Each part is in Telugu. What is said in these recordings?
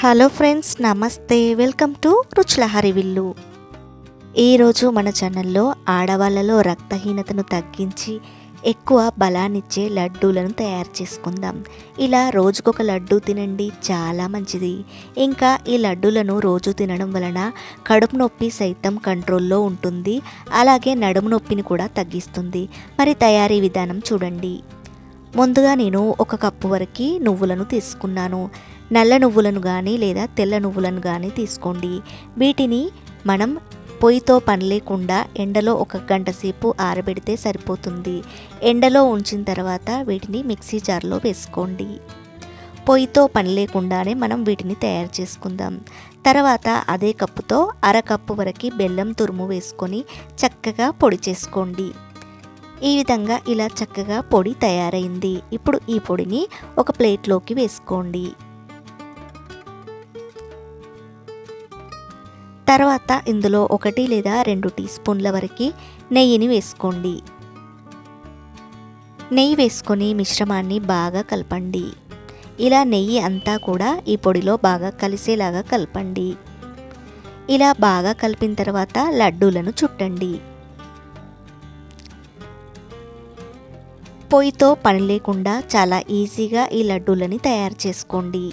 హలో ఫ్రెండ్స్ నమస్తే. వెల్కమ్ టు రుచ్లహరి విల్లు. ఈరోజు మన ఛానల్లో ఆడవాళ్ళలో రక్తహీనతను తగ్గించి ఎక్కువ బలాన్నిచ్చే లడ్డూలను తయారు చేసుకుందాం. ఇలా రోజుకొక లడ్డూ తినండి చాలా మంచిది. ఇంకా ఈ లడ్డూలను రోజు తినడం వలన కడుపు నొప్పి సైతం కంట్రోల్లో ఉంటుంది. అలాగే నడుము నొప్పిని కూడా తగ్గిస్తుంది. మరి తయారీ విధానం చూడండి. ముందుగా నేను ఒక కప్పు వరకు నువ్వులను తీసుకున్నాను. నల్ల నువ్వులను కానీ లేదా తెల్ల నువ్వులను కానీ తీసుకోండి. వీటిని మనం పొయ్యితో పని లేకుండా ఎండలో ఒక గంట సేపు ఆరబెడితే సరిపోతుంది. ఎండలో ఉంచిన తర్వాత వీటిని మిక్సీ జార్లో వేసుకోండి. పొయ్యితో పని లేకుండానే మనం వీటిని తయారు చేసుకుందాం. తర్వాత అదే కప్పుతో అరకప్పు వరకు బెల్లం తురుము వేసుకొని చక్కగా పొడి చేసుకోండి. ఈ విధంగా ఇలా చక్కగా పొడి తయారైంది. ఇప్పుడు ఈ పొడిని ఒక ప్లేట్లోకి వేసుకోండి. తర్వాత ఇందులో ఒకటి లేదా రెండు టీ స్పూన్ల వరకు నెయ్యిని వేసుకోండి. నెయ్యి వేసుకొని మిశ్రమాన్ని బాగా కలపండి. ఇలా నెయ్యి అంతా కూడా ఈ పొడిలో బాగా కలిసేలాగా కలపండి. ఇలా బాగా కలిపిన తర్వాత లడ్డూలను చుట్టండి. పొయ్యితో పని లేకుండా చాలా ఈజీగా ఈ లడ్డూలని తయారు చేసుకోండి.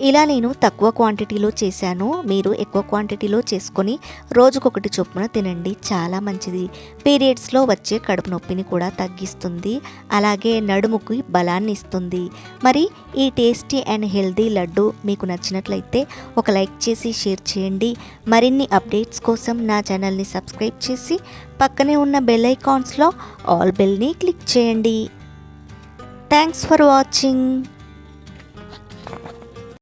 ఇలా నేను తక్కువ క్వాంటిటీలో చేశాను. మీరు ఎక్కువ క్వాంటిటీలో చేసుకొని రోజుకొకటి చొప్పున తినండి. చాలా మంచిది. పీరియడ్స్లో వచ్చే కడుపు నొప్పిని కూడా తగ్గిస్తుంది. అలాగే నడుముకి బలాన్ని ఇస్తుంది. మరి ఈ టేస్టీ అండ్ హెల్దీ లడ్డు మీకు నచ్చినట్లయితే ఒక లైక్ చేసి షేర్ చేయండి. మరిన్ని అప్డేట్స్ కోసం నా ఛానల్ని సబ్స్క్రైబ్ చేసి పక్కనే ఉన్న బెల్ ఐకాన్స్లో ఆల్ బెల్ని క్లిక్ చేయండి. Thanks for watching